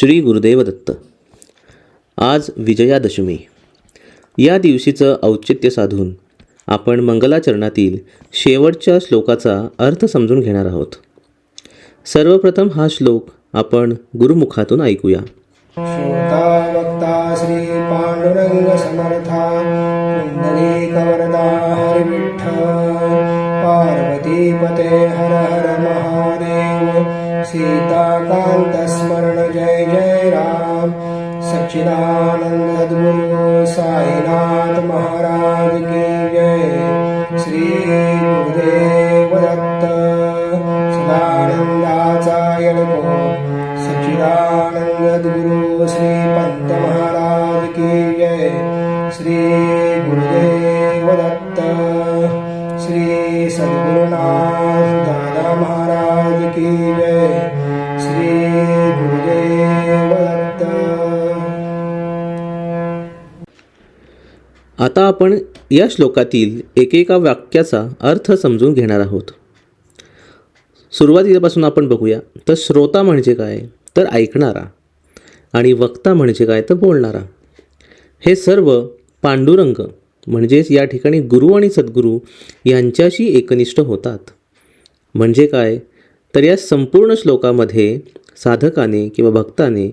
श्री गुरुदेव दत्त आज विजयादशमी. या दिवशीचं औचित्य साधून आपण मंगलाचरणातील शेवटच्या श्लोकाचा अर्थ समजून घेणार आहोत. सर्वप्रथम हा श्लोक आपण गुरुमुखातून ऐकूया. श्री पांडुरंग समर्था पार्वतीपते हर हर महादेव सीताकांत स्मरण सच्चिदानंद साईनाथ महाराज की जय। श्री गुरुदेव दत्त सदानंदाचा येळको सच्चिदानंद गुरु श्री पंत महाराज की जय। श्री गुरुदेव दत्त श्री आता आपण या श्लोकातील एकेका वाक्याचा अर्थ समजून घेणार आहोत. सुरुवातीपासून आपण बघूया तर श्रोता म्हणजे काय तर ऐकणारा आणि वक्ता म्हणजे काय तर बोलणारा. हे सर्व पांडुरंग म्हणजेच या ठिकाणी गुरु आणि सद्गुरू यांच्याशी एकनिष्ठ होतात. म्हणजे काय तर या संपूर्ण श्लोकामध्ये साधकाने किंवा भक्ताने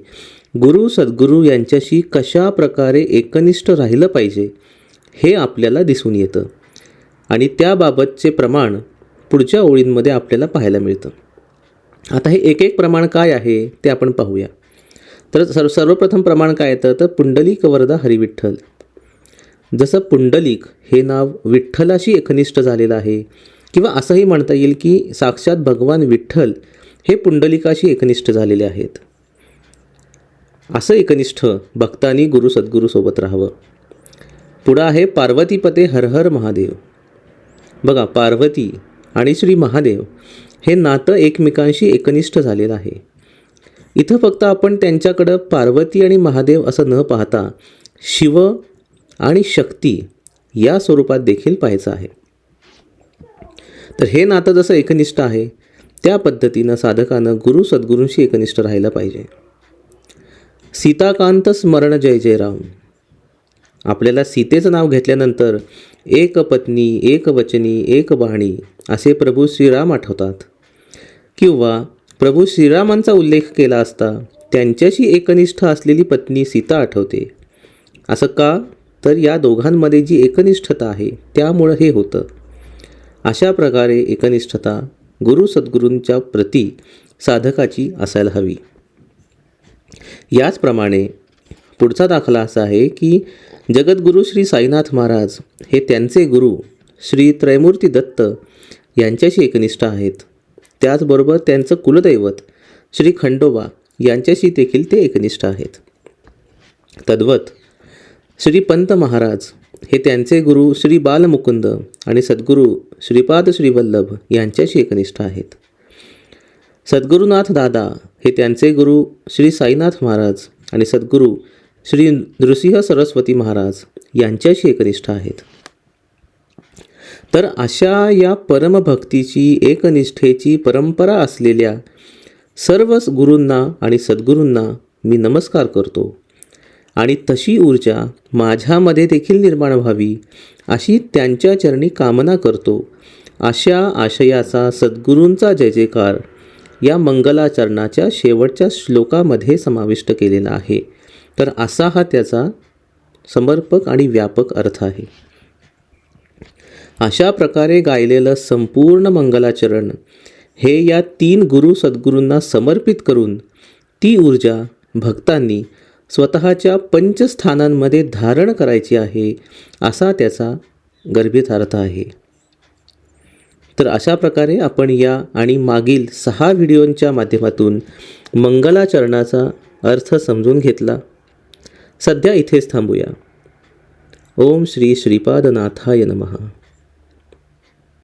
गुरु सद्गुरू यांच्याशी कशा प्रकारे एकनिष्ठ राहिलं पाहिजे हे आपल्याला दिसून येतं. आणि त्याबाबतचे प्रमाण पुढच्या ओळींमध्ये आपल्याला पाहायला मिळतं. आता हे एक एक प्रमाण काय आहे ते आपण पाहूया. तर सर्व सर्वप्रथम प्रमाण काय येतं? तर पुंडलिक वरदा हरिविठ्ठल. जसं पुंडलिक हे नाव विठ्ठलाशी एकनिष्ठ झालेलं आहे किंवा असंही म्हणता येईल की साक्षात भगवान विठ्ठल हे पुंडलिकाशी एकनिष्ठ झालेले आहेत. असं एकनिष्ठ भक्तांनी गुरु सद्गुरूसोबत राहावं. पुढं आहे पार्वतीपते हर हर महादेव. बघा पार्वती आणि श्री महादेव हे नातं एकमेकांशी एकनिष्ठ झालेलं आहे. इथं फक्त आपण त्यांच्याकडं पार्वती आणि महादेव असं न पाहता शिव आणि शक्ती या स्वरूपात देखील पाहायचं आहे. तर हे नातं जसं एकनिष्ठ आहे त्या पद्धतीनं साधकानं गुरु सद्गुरूंशी एकनिष्ठ राहायला पाहिजे. सीताकांत स्मरण जय जय राम. आपल्याला सीतेचं नाव घेतल्यानंतर एक पत्नी एक वचनी एक बाणी असे प्रभू श्रीराम आठवतात. किंवा प्रभू श्रीरामांचा उल्लेख केला असता त्यांच्याशी एकनिष्ठ असलेली पत्नी सीता आठवते. असं का? तर या दोघांमध्ये जी एकनिष्ठता आहे त्यामुळं हे होतं. अशा प्रकारे एकनिष्ठता गुरु सद्गुरूंच्या प्रती साधकाची असायला हवी. याचप्रमाणे पुढचा दाखला असा आहे की जगद्गुरू श्री साईनाथ महाराज हे त्यांचे गुरु श्री त्रयमूर्ती दत्त यांच्याशी एकनिष्ठ आहेत. त्याचबरोबर त्यांचं कुलदैवत श्री खंडोबा यांच्याशी देखील ते एकनिष्ठ आहेत. तद्वत श्री पंत महाराज हे त्यांचे गुरु श्री बालमुकुंद आणि सद्गुरू श्रीपाद श्रीवल्लभ यांच्याशी एकनिष्ठ आहेत. सद्गुरुनाथ दादा हे त्यांचे गुरु श्री साईनाथ महाराज आणि सद्गुरू श्री नृसिंह सरस्वती महाराज यांच्याशी एकनिष्ठ आहेत. तर अशा या परमभक्तीची एकनिष्ठेची परंपरा असलेल्या सर्व गुरूंना आणि सद्गुरूंना मी नमस्कार करतो. आणि तशी ऊर्जा माझ्यामध्ये देखील निर्माण व्हावी अशी त्यांच्या चरणी कामना करतो. अशा आशयाचा सद्गुरूंचा जय जयकार या मंगलाचरणाच्या शेवटच्या श्लोकामध्ये समाविष्ट केलेला आहे. तर असा हा त्याचा समर्पक आणि व्यापक अर्थ आहे. अशा प्रकारे गायलेलं संपूर्ण मंगलाचरण हे या तीन गुरु सद्गुरूंना समर्पित करून ती ऊर्जा भक्तांनी स्वतःच्या पंचस्थानांमध्ये धारण करायची आहे असा त्याचा गर्भित अर्थ आहे. तर अशा प्रकारे आपण या आणि मागील सहा व्हिडिओंच्या माध्यमातून मंगलाचरणाचा अर्थ समजून घेतला. सध्या इथेच थांबूया. ओम श्री श्रीपादनाथाय नमः.